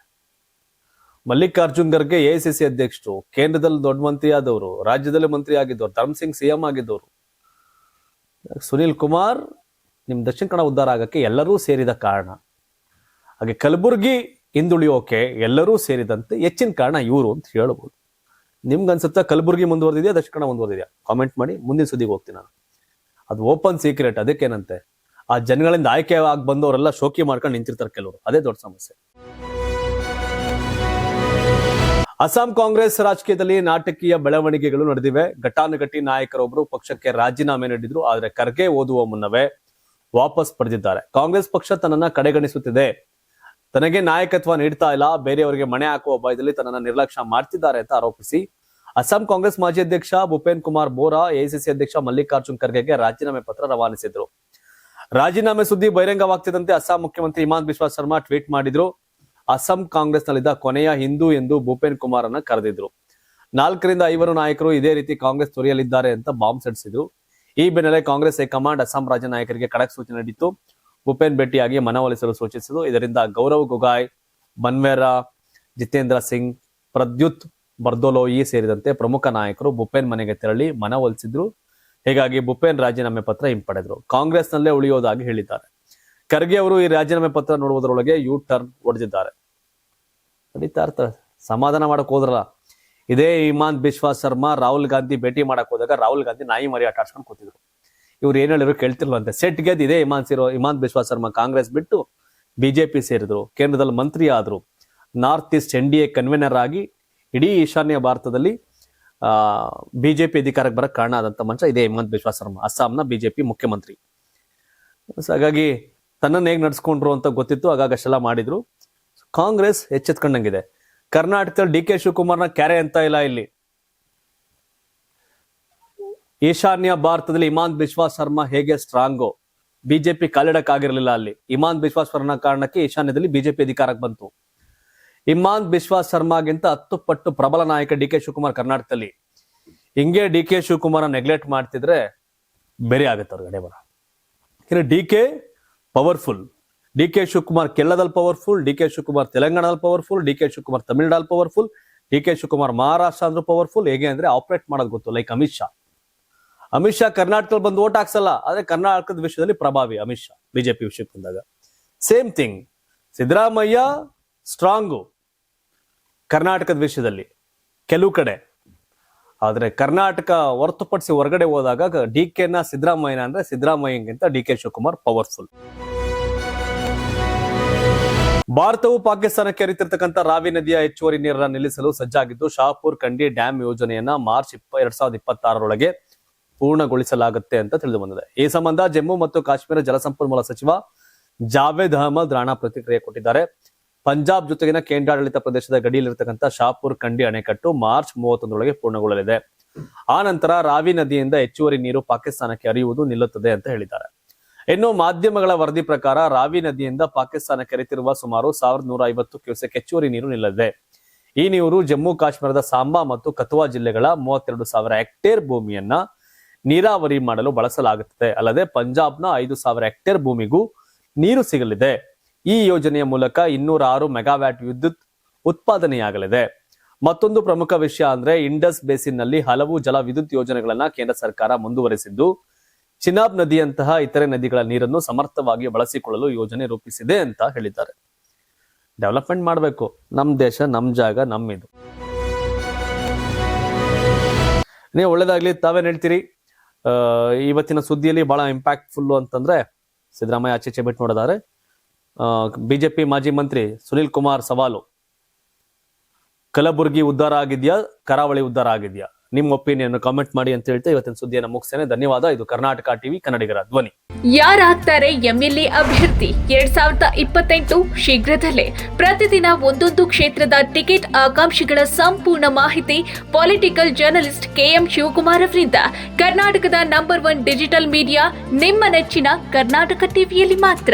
Mallikarjun Kharge A C C ಅಧ್ಯಕ್ಷರು, ಕೇಂದ್ರದಲ್ಲಿ ದೊಡ್ಡ ಮಂತ್ರಿ ಆದವರು ರಾಜ್ಯದಲ್ಲಿ ಮಂತ್ರಿ ಆಗಿದ್ದವರು ಧರ್ಮ್ ಸಿಂಗ್ ಸಿಎಂ ಆಗಿದ್ದವರು. ಸುನಿಲ್ ಕುಮಾರ್ ನಿಮ್ ದಕ್ಷಿಣ ಕನ್ನಡ ಉದ್ಧಾರ ಆಗಕ್ಕೆ ಎಲ್ಲರೂ ಸೇರಿದ ಕಾರಣ. ಹಾಗೆ ಕಲಬುರಗಿ ಹಿಂದುಳಿಯೋಕೆ ಎಲ್ಲರೂ ಸೇರಿದಂತೆ ಹೆಚ್ಚಿನ ಕಾರಣ ಇವರು ಅಂತ ಹೇಳ್ಬೋದು. ನಿಮ್ಗನ್ಸುತ್ತಾ ಕಲಬುರಗಿ ಮುಂದುವರೆದಿದೆಯಾ, ದಕ್ಷಿಣ ಕನ್ನಡ ಮುಂದುವರೆದಿದೆಯಾ? ಕಾಮೆಂಟ್ ಮಾಡಿ, ಮುಂದಿನ ಸುದ್ದಿಗೆ ಹೋಗ್ತೀನಿ ನಾನು. ಅದು ಓಪನ್ ಸೀಕ್ರೆಟ್ ಅದಕ್ಕೇನಂತೆ? ಆ ಜನಗಳಿಂದ ಆಯ್ಕೆ ಆಗಿ ಬಂದವರೆಲ್ಲ ಶೋಕಿ ಮಾಡ್ಕೊಂಡು ನಿಂತಿರ್ತಾರೆ ಕೆಲವರು. ಅದೇ ದೊಡ್ಡ ಸಮಸ್ಯೆ. ಅಸ್ಸಾಂ ಕಾಂಗ್ರೆಸ್ ರಾಜಕೀಯದಲ್ಲಿ ನಾಟಕೀಯ ಬೆಳವಣಿಗೆಗಳು ನಡೆದಿವೆ. ಘಟಾನುಘಟಿ ನಾಯಕರೊಬ್ಬರು ಪಕ್ಷಕ್ಕೆ ರಾಜೀನಾಮೆ ನೀಡಿದ್ರು. ಆದ್ರೆ ಖರ್ಗೆ ಓದುವ ಮುನ್ನವೇ ವಾಪಸ್ ಪಡೆದಿದ್ದಾರೆ. ಕಾಂಗ್ರೆಸ್ ಪಕ್ಷ ತನ್ನನ್ನ ಕಡೆಗಣಿಸುತ್ತಿದೆ. ತನಗೆ ನಾಯಕತ್ವ ನೀಡ್ತಾ ಇಲ್ಲ. ಬೇರೆಯವರಿಗೆ ಮಣೆ ಹಾಕುವ ಭಯದಲ್ಲಿ ತನ್ನನ್ನ ನಿರ್ಲಕ್ಷ್ಯ ಮಾಡ್ತಿದ್ದಾರೆ ಅಂತ ಆರೋಪಿಸಿ ಅಸ್ಸಾಂ ಕಾಂಗ್ರೆಸ್ ಮಾಜಿ ಅಧ್ಯಕ್ಷ ಭೂಪೇನ್ ಕುಮಾರ್ ಬೋರಾ ಎಐಸಿಸಿ ಅಧ್ಯಕ್ಷ ಮಲ್ಲಿಕಾರ್ಜುನ್ ಖರ್ಗೆಗೆ ರಾಜೀನಾಮೆ ಪತ್ರ ರವಾನಿಸಿದ್ರು. ರಾಜೀನಾಮೆ ಸುದ್ದಿ ಬಹಿರಂಗವಾಗ್ತಿದ್ದಂತೆ ಅಸ್ಸಾಂ ಮುಖ್ಯಮಂತ್ರಿ ಹಿಮಾಂತ್ ಬಿಶ್ವಾ ಶರ್ಮಾ ಟ್ವೀಟ್ ಮಾಡಿದ್ರು. ಅಸ್ಸಾಂ ಕಾಂಗ್ರೆಸ್ನಲ್ಲಿದ್ದ ಕೊನೆಯ ಹಿಂದೂ ಎಂದು ಭೂಪೇನ್ ಕುಮಾರ್ ಅನ್ನ ಕರೆದಿದ್ರು. ನಾಲ್ಕರಿಂದ ಐವರು ನಾಯಕರು ಇದೇ ರೀತಿ ಕಾಂಗ್ರೆಸ್ ತೊರೆಯಲಿದ್ದಾರೆ ಅಂತ ಬಾಂಬ್ ಸಡಿಸಿದ್ರು. ಈ ಬೆನ್ನಲ್ಲೇ ಕಾಂಗ್ರೆಸ್ ಹೈಕಮಾಂಡ್ ಅಸ್ಸಾಂ ರಾಜ್ಯ ನಾಯಕರಿಗೆ ಖಡಕ್ ಸೂಚನೆ ನೀಡಿತ್ತು. ಭೂಪೇನ್ ಭೇಟಿಯಾಗಿ ಮನವೊಲಿಸಲು ಸೂಚಿಸಿತು ಇದರಿಂದ ಗೌರವ್ ಗೊಗಾಯ್, ಬನ್ವೇರ, ಜಿತೇಂದ್ರ ಸಿಂಗ್, ಪ್ರದ್ಯುತ್ ಬರ್ದೋಲೋಯಿ ಸೇರಿದಂತೆ ಪ್ರಮುಖ ನಾಯಕರು ಭೂಪೇನ್ ಮನೆಗೆ ತೆರಳಿ ಮನವೊಲಿಸಿದ್ರು ಹೀಗಾಗಿ ಭೂಪೇನ್ ರಾಜೀನಾಮೆ ಪತ್ರ ಹಿಂಪಡೆದ್ರು. ಕಾಂಗ್ರೆಸ್ನಲ್ಲೇ ಉಳಿಯೋದಾಗಿ ಹೇಳಿದ್ದಾರೆ. ಖರ್ಗೆ ಅವರು ಈ ರಾಜೀನಾಮೆ ಪತ್ರ ನೋಡುವುದರೊಳಗೆ ಯು ಟರ್ನ್ ಹೊಡೆದಿದ್ದಾರೆ ನಡೀತಾ ಇರ್ತಾರೆ ಸಮಾಧಾನ ಮಾಡಕ್ ಹೋದ್ರಲ್ಲ. ಇದೇ ಹಿಮಾಂತ್ ಬಿಶ್ವಾಸ್ ಶರ್ಮಾ, ರಾಹುಲ್ ಗಾಂಧಿ ಭೇಟಿ ಮಾಡಕ್ ಹೋದಾಗ ರಾಹುಲ್ ಗಾಂಧಿ ನಾಯಿ ಮರಿ ಆಟಾಡ್ಸ್ಕೊಂಡು ಕೂತಿದ್ರು. ಇವ್ರು ಏನ್ ಹೇಳಿದ್ರು ಕೇಳ್ತಿರ್ಲಂತೆ ಸೆಟ್ ಗೆದ್ದು ಇದೇ ಇಮಾನ್ ಸಿರೋ, ಇಮಾನ್ ಬಿಶ್ವಾಸ್ ಶರ್ಮಾ ಕಾಂಗ್ರೆಸ್ ಬಿಟ್ಟು ಬಿಜೆಪಿ ಸೇರಿದ್ರು. ಕೇಂದ್ರದಲ್ಲಿ ಮಂತ್ರಿ ಆದ್ರು north east N D A convener ಆಗಿ ಇಡೀ ಈಶಾನ್ಯ ಭಾರತದಲ್ಲಿ ಬಿಜೆಪಿ ಅಧಿಕಾರಕ್ಕೆ ಬರಕ್ಕೆ ಕಾರಣ ಆದಂತ ಮಂಚ ಇದೇ ಹಿಮಂತ್ ವಿಶ್ವಾಸ್ ಶರ್ಮಾ ಅಸ್ಸಾಂನ ಬಿಜೆಪಿ ಮುಖ್ಯಮಂತ್ರಿ. ಸೊ ಹಾಗಾಗಿ ತನ್ನನ್ನು ಹೇಗೆ ನಡ್ಸ್ಕೊಂಡ್ರು ಅಂತ ಗೊತ್ತಿತ್ತು ಹಾಗಾಗಿ ಅಷ್ಟೆಲ್ಲ ಮಾಡಿದ್ರು. ಕಾಂಗ್ರೆಸ್ ಎಚ್ಚೆತ್ಕೊಂಡಂಗಿದೆ. ಕರ್ನಾಟಕದಲ್ಲಿ ಡಿ ಕೆ ಶಿವಕುಮಾರ್ನ ಕ್ಯಾರೆ ಅಂತ ಇಲ್ಲ ಇಲ್ಲಿ. ಈಶಾನ್ಯ ಭಾರತದಲ್ಲಿ ಇಮಾನ್ ವಿಶ್ವಾಸ್ ಶರ್ಮಾ ಹೇಗೆ ಸ್ಟ್ರಾಂಗು? ಬಿಜೆಪಿ ಕಾಲಿಡಕ್ಕಾಗಿರ್ಲಿಲ್ಲ ಅಲ್ಲಿ. ಇಮಾನ್ ವಿಶ್ವಾಸ್ ಶರ್ಮಾ ಕಾರಣಕ್ಕೆ ಈಶಾನ್ಯದಲ್ಲಿ ಬಿಜೆಪಿ ಅಧಿಕಾರಕ್ಕೆ ಬಂತು. ಇಮಾನ್ ಬಿಶ್ವಾಸ್ ಶರ್ಮಾಗಿಂತ ಹತ್ತು ಪಟ್ಟು ಪ್ರಬಲ ನಾಯಕ ಡಿ ಕೆ ಶಿವಕುಮಾರ್ ಕರ್ನಾಟಕದಲ್ಲಿ. ಹಿಂಗೆ ಡಿ ಕೆ ಶಿವಕುಮಾರ್ ನೆಗ್ಲೆಕ್ಟ್ ಮಾಡ್ತಿದ್ರೆ ಬೇರೆ ಆಗುತ್ತೆ ಅವ್ರಿಗೆ ಬರ ಇನ್ನು D K powerful D K Shivakumar ಕೇರಳದಲ್ಲಿ ಪವರ್ಫುಲ್ ಡಿ ಕೆ ಶಿವಕುಮಾರ್ ತೆಲಂಗಾಣದಲ್ಲಿ powerful D K Shivakumar ತಮಿಳ್ನಾಡಲ್ಲಿ powerful D K Shivakumar Maharashtra ಅಂದ್ರೂ ಪವರ್ಫುಲ್ ಹೇಗೆ ಅಂದ್ರೆ ಆಪರೇಟ್ ಮಾಡೋದು ಗೊತ್ತು ಲೈಕ್ ಅಮಿತ್ ಶಾ. ಅಮಿತ್ ಶಾ ಕರ್ನಾಟಕದಲ್ಲಿ ಬಂದು ಓಟ್ ಹಾಕ್ಸಲ್ಲ, ಆದ್ರೆ ಕರ್ನಾಟಕದ ವಿಷಯದಲ್ಲಿ ಪ್ರಭಾವಿ ಅಮಿತ್ ಶಾ, ಬಿಜೆಪಿ ವಿಷಯಕ್ಕೆ ಬಂದಾಗ. ಸೇಮ್ ಥಿಂಗ್ ಸಿದ್ದರಾಮಯ್ಯ ಸ್ಟ್ರಾಂಗು ಕರ್ನಾಟಕದ ವಿಷಯದಲ್ಲಿ ಕೆಲವು ಕಡೆ. ಆದ್ರೆ ಕರ್ನಾಟಕ ಹೊರತುಪಡಿಸಿ ಹೊರಗಡೆ ಹೋದಾಗ ಡಿ ಕೆನ ಸಿದ್ದರಾಮಯ್ಯನ ಅಂದ್ರೆ ಸಿದ್ದರಾಮಯ್ಯಗಿಂತ ಡಿ ಕೆ ಶಿವಕುಮಾರ್ ಪವರ್ಫುಲ್. ಭಾರತವು ಪಾಕಿಸ್ತಾನಕ್ಕೆ ಹರಿತಿರ್ತಕ್ಕಂಥ ರಾವಿ ನದಿಯ ಹೆಚ್ಚುವರಿ ನೀರನ್ನು ನಿಲ್ಲಿಸಲು ಸಜ್ಜಾಗಿದ್ದು ಶಾಹಪುರ್ ಕಂಡಿ ಡ್ಯಾಂ ಯೋಜನೆಯನ್ನ ಮಾರ್ಚ್ ಇಪ್ಪ, ಎರಡ್ ಸಾವಿರದ ಇಪ್ಪತ್ತಾರರೊಳಗೆ ಪೂರ್ಣಗೊಳಿಸಲಾಗುತ್ತೆ ಅಂತ ತಿಳಿದು ಬಂದಿದೆ ಈ ಸಂಬಂಧ ಜಮ್ಮು ಮತ್ತು ಕಾಶ್ಮೀರ ಜಲಸಂಪನ್ಮೂಲ ಸಚಿವ ಜಾವೇದ್ ಅಹಮದ್ ರಾಣಾ ಪ್ರತಿಕ್ರಿಯೆ ಕೊಟ್ಟಿದ್ದಾರೆ. ಪಂಜಾಬ್ ಜೊತೆಗಿನ ಕೇಂದ್ರಾಡಳಿತ ಪ್ರದೇಶದ ಗಡಿಯಲ್ಲಿರತಕ್ಕಂಥ ಶಾಪುರ್ ಕಂಡಿ ಅಣೆಕಟ್ಟು ಮಾರ್ಚ್ ಮೂವತ್ತೊಂದರೊಳಗೆ ಪೂರ್ಣಗೊಳ್ಳಲಿದೆ. ಆ ನಂತರ ರಾವಿ ನದಿಯಿಂದ ಹೆಚ್ಚುವರಿ ನೀರು ಪಾಕಿಸ್ತಾನಕ್ಕೆ ಹರಿಯುವುದು ನಿಲ್ಲುತ್ತದೆ ಅಂತ ಹೇಳಿದ್ದಾರೆ. ಇನ್ನು ಮಾಧ್ಯಮಗಳ ವರದಿ ಪ್ರಕಾರ ರಾವಿ ನದಿಯಿಂದ ಪಾಕಿಸ್ತಾನಕ್ಕೆ ಹರಿತಿರುವ ಸುಮಾರು ಸಾವಿರದ ನೂರ ಐವತ್ತು ಕ್ಯೂಸೆಕ್ ಹೆಚ್ಚುವರಿ ನೀರು ನಿಲ್ಲಲಿದೆ. ಈ ನೀರು ಜಮ್ಮು ಕಾಶ್ಮೀರದ ಸಾಂಬಾ ಮತ್ತು ಕಥುವಾ ಜಿಲ್ಲೆಗಳ ಮೂವತ್ತೆರಡು ಸಾವಿರ ಹೆಕ್ಟೇರ್ ಭೂಮಿಯನ್ನ ನೀರಾವರಿ ಮಾಡಲು ಬಳಸಲಾಗುತ್ತದೆ. ಅಲ್ಲದೆ ಪಂಜಾಬ್ನ ಐದು ಸಾವಿರ ಹೆಕ್ಟೇರ್ ಭೂಮಿಗೂ ನೀರು ಸಿಗಲಿದೆ. ಈ ಯೋಜನೆಯ ಮೂಲಕ ಇನ್ನೂರ ಆರು ಮೆಗಾವ್ಯಾಟ್ ವಿದ್ಯುತ್ ಉತ್ಪಾದನೆಯಾಗಲಿದೆ. ಮತ್ತೊಂದು ಪ್ರಮುಖ ವಿಷಯ ಅಂದ್ರೆ ಇಂಡಸ್ ಬೇಸಿನ್ನಲ್ಲಿ ಹಲವು ಜಲ ವಿದ್ಯುತ್ ಯೋಜನೆಗಳನ್ನ ಕೇಂದ್ರ ಸರ್ಕಾರ ಮುಂದುವರೆಸಿದ್ದು. ಚಿನಾಬ್ ನದಿಯಂತಹ ಇತರೆ ನದಿಗಳ ನೀರನ್ನು ಸಮರ್ಥವಾಗಿ ಬಳಸಿಕೊಳ್ಳಲು ಯೋಜನೆ ರೂಪಿಸಿದೆ ಅಂತ ಹೇಳಿದ್ದಾರೆ. ಡೆವಲಪ್ಮೆಂಟ್ ಮಾಡಬೇಕು. ನಮ್ ದೇಶ, ನಮ್ ಜಾಗ ನಮ್ಮಿದು ನೀವು ಒಳ್ಳೇದಾಗ್ಲಿ, ತಾವೇನ್ ಹೇಳ್ತೀರಿ? ಇವತ್ತಿನ ಸುದ್ದಿಯಲ್ಲಿ ಬಹಳ ಇಂಪ್ಯಾಕ್ಟ್ಫುಲ್ ಅಂತಂದ್ರೆ ಸಿದ್ದರಾಮಯ್ಯ ಆಚೆ ಬಿಟ್ಟು ನೋಡಿದಾರೆ ಬಿಜೆಪಿ ಮಾಜಿ ಮಂತ್ರಿ ಸುನಿಲ್ ಕುಮಾರ್ ಸವಾಲು. ಕಲಬುರ್ಗಿ ಉದ್ಧಾರ ಆಗಿದೆಯಾ, ಕರಾವಳಿ ಉದ್ಧಾರ ಆಗಿದೆಯಾ? ನಿಮ್ಮ ಒಪಿನಿಯನ್ ಕಾಮೆಂಟ್ ಮಾಡಿ ಅಂತ ಹೇಳ್ತಾ ಇವತ್ತಿನ ಸುದ್ದಿಯನ್ನು ಮುಗಿಸ್ತೇನೆ. ಧನ್ಯವಾದ. ಇದು ಕರ್ನಾಟಕ ಟಿವಿ, ಕನ್ನಡಿಗರ ಧ್ವನಿ. ಯಾರಾಗ್ತಾರೆ ಎಂಎಲ್ಎ ಅಭ್ಯರ್ಥಿ? ಎರಡ್ ಸಾವಿರದ ಇಪ್ಪತ್ತೆಂಟು ಶೀಘ್ರದಲ್ಲೇ. ಪ್ರತಿದಿನ ಒಂದೊಂದು ಕ್ಷೇತ್ರದ ಟಿಕೆಟ್ ಆಕಾಂಕ್ಷಿಗಳ ಸಂಪೂರ್ಣ ಮಾಹಿತಿ ಪೊಲಿಟಿಕಲ್ ಜರ್ನಲಿಸ್ಟ್ ಕೆಎಂ ಶಿವಕುಮಾರ್ ಅವರಿಂದ. ಕರ್ನಾಟಕದ ನಂಬರ್ ಒನ್ ಡಿಜಿಟಲ್ ಮೀಡಿಯಾ ನಿಮ್ಮ ನೆಚ್ಚಿನ ಕರ್ನಾಟಕ ಟಿವಿಯಲ್ಲಿ ಮಾತ್ರ.